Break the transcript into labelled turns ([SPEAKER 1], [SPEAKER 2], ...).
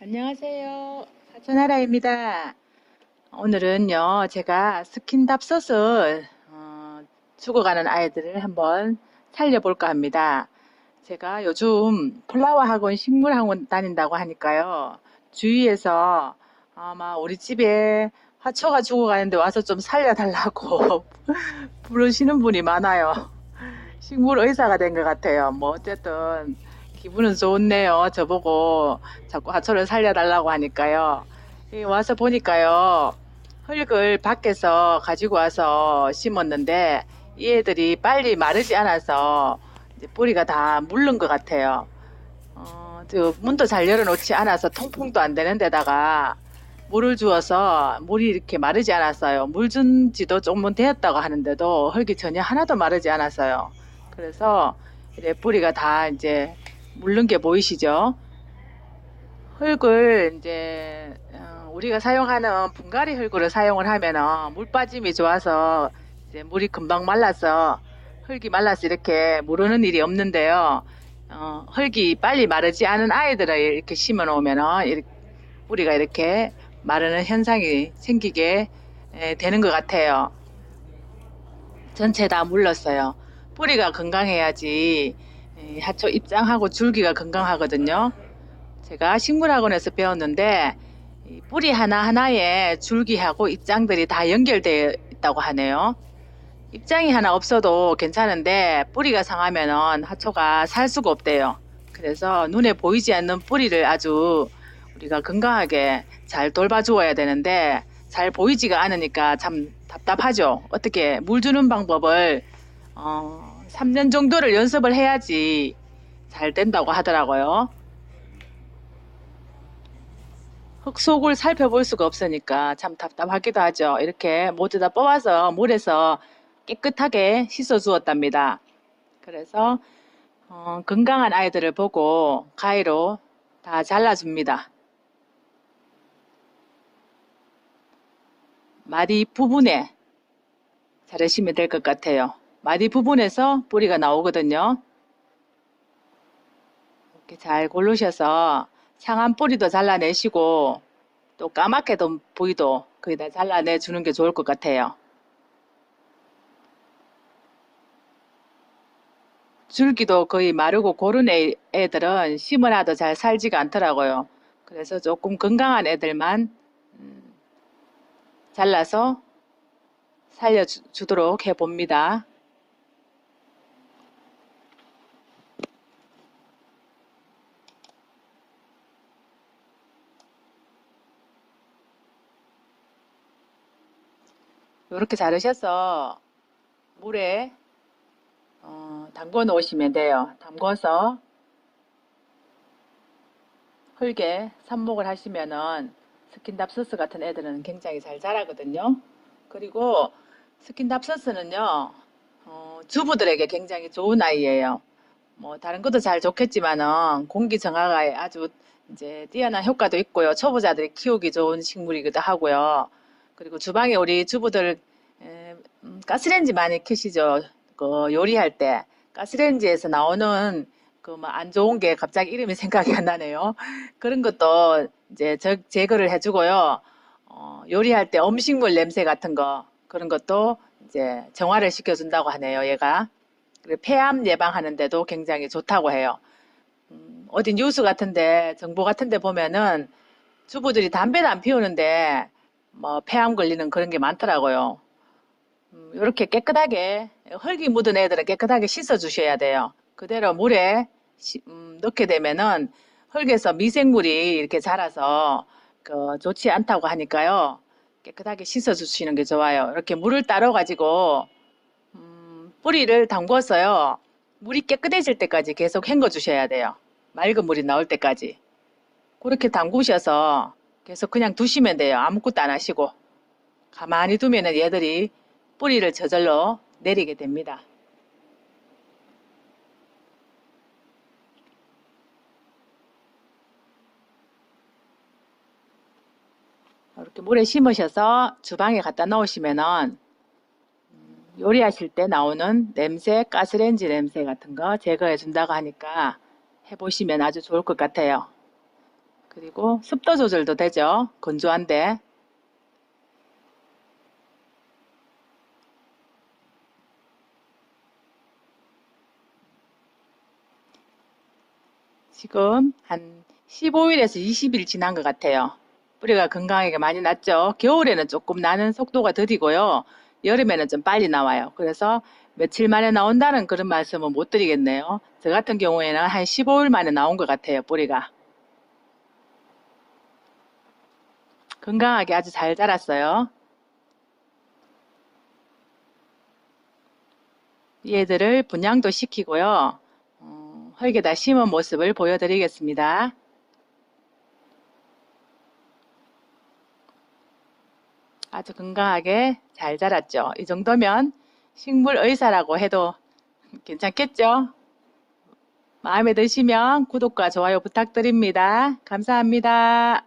[SPEAKER 1] 안녕하세요. 사천하라입니다. 오늘은요, 제가 스킨답솥을 어, 죽어가는 아이들을 한번 살려볼까 합니다. 제가 요즘 플라워 학원, 식물 학원 다닌다고 하니까요, 주위에서 아마 우리 집에 화초가 죽어가는데 와서 좀 살려달라고 부르시는 분이 많아요. 식물 의사가 된 것 같아요. 뭐 어쨌든 기분은 좋네요. 저보고 자꾸 화초를 살려달라고 하니까요. 이 와서 보니까요. 흙을 밖에서 가지고 와서 심었는데 이 애들이 빨리 마르지 않아서 뿌리가 다 물른 것 같아요. 어, 저 문도 잘 열어놓지 않아서 통풍도 안 되는 데다가 물을 주어서 물이 이렇게 마르지 않았어요. 물 준 지도 조금 되었다고 하는데도 흙이 전혀 하나도 마르지 않았어요. 그래서 뿌리가 다 이제 물른 게 보이시죠? 흙을 이제 어, 우리가 사용하는 분갈이 흙으로 사용을 하면은 물 빠짐이 좋아서 이제 물이 금방 말라서 흙이 말라서 이렇게 무르는 일이 없는데요. 어, 흙이 빨리 마르지 않은 아이들을 이렇게 심어 놓으면은 뿌리가 이렇게 마르는 현상이 생기게 에, 되는 것 같아요. 전체 다 물렀어요. 뿌리가 건강해야지 이 하초 입장하고 줄기가 건강하거든요. 제가 식물학원에서 배웠는데 이 뿌리 하나하나에 줄기하고 입장들이 다 연결되어 있다고 하네요. 입장이 하나 없어도 괜찮은데 뿌리가 상하면은 하초가 살 수가 없대요. 그래서 눈에 보이지 않는 뿌리를 아주 우리가 건강하게 잘 돌봐주어야 되는데 잘 보이지가 않으니까 참 답답하죠. 어떻게 물 주는 방법을 어, 3년 정도를 연습을 해야지 잘 된다고 하더라고요. 흙 속을 살펴볼 수가 없으니까 참 답답하기도 하죠. 이렇게 모두 다 뽑아서 물에서 깨끗하게 씻어 주었답니다. 그래서 어, 건강한 아이들을 보고 가위로 다 잘라줍니다. 마디 부분에 자르시면 될 것 같아요. 마디 부분에서 뿌리가 나오거든요. 이렇게 잘 고르셔서 상한 뿌리도 잘라내시고 또 까맣게 된 부위도 거기다 잘라내 주는 게 좋을 것 같아요. 줄기도 거의 마르고 고른 애, 애들은 심어놔도 잘 살지가 않더라고요. 그래서 조금 건강한 애들만 음, 잘라서 살려주도록 해봅니다. 이렇게 자르셔서 물에 어, 담궈 놓으시면 돼요. 담궈서 흙에 삽목을 하시면은 스킨답서스 같은 애들은 굉장히 잘 자라거든요. 그리고 스킨답서스는요, 어, 주부들에게 굉장히 좋은 아이예요. 뭐 다른 것도 잘 좋겠지만은 공기 정화가 아주 이제 뛰어난 효과도 있고요. 초보자들이 키우기 좋은 식물이기도 하고요. 그리고 주방에 우리 주부들 에, 음, 가스레인지 많이 켜시죠. 그 요리할 때 가스레인지에서 나오는 그 뭐 안 좋은 게 갑자기 이름이 생각이 안 나네요. 그런 것도 이제 저- 제거를 해주고요. 어, 요리할 때 음식물 냄새 같은 거 그런 것도 이제 정화를 시켜준다고 하네요. 얘가 그리고 폐암 예방하는데도 굉장히 좋다고 해요. 음, 어디 뉴스 같은데 정보 같은데 보면은 주부들이 담배도 안 피우는데 뭐 폐암 걸리는 그런 게 많더라고요. 이렇게 깨끗하게 흙이 묻은 애들은 깨끗하게 씻어 주셔야 돼요. 그대로 물에 시- 음, 넣게 되면은 흙에서 미생물이 이렇게 자라서 그 좋지 않다고 하니까요. 깨끗하게 씻어 주시는 게 좋아요. 이렇게 물을 따로 가지고 음, 뿌리를 담궈서요. 물이 깨끗해질 때까지 계속 헹궈 주셔야 돼요. 맑은 물이 나올 때까지. 그렇게 담그셔서 계속 그냥 두시면 돼요. 아무것도 안 하시고. 가만히 두면 은 얘들이 뿌리를 저절로 내리게 됩니다. 이렇게 물에 심으셔서 주방에 갖다 놓으시면은 음, 요리하실 때 나오는 냄새, 가스레인지 냄새 같은 거 제거해 준다고 하니까 해보시면 아주 좋을 것 같아요. 그리고 습도 조절도 되죠. 건조한데. 지금 한 15일에서 20일 지난 것 같아요. 뿌리가 건강하게 많이 났죠. 겨울에는 조금 나는 속도가 더디고요. 여름에는 좀 빨리 나와요. 그래서 며칠 만에 나온다는 그런 말씀은 못 드리겠네요. 저 같은 경우에는 한 15일 만에 나온 것 같아요. 뿌리가. 건강하게 아주 잘 자랐어요. 얘들을 분양도 시키고요. 어, 흙에다 심은 모습을 보여드리겠습니다. 아주 건강하게 잘 자랐죠. 이 정도면 식물 의사라고 해도 괜찮겠죠? 마음에 드시면 구독과 좋아요 부탁드립니다. 감사합니다.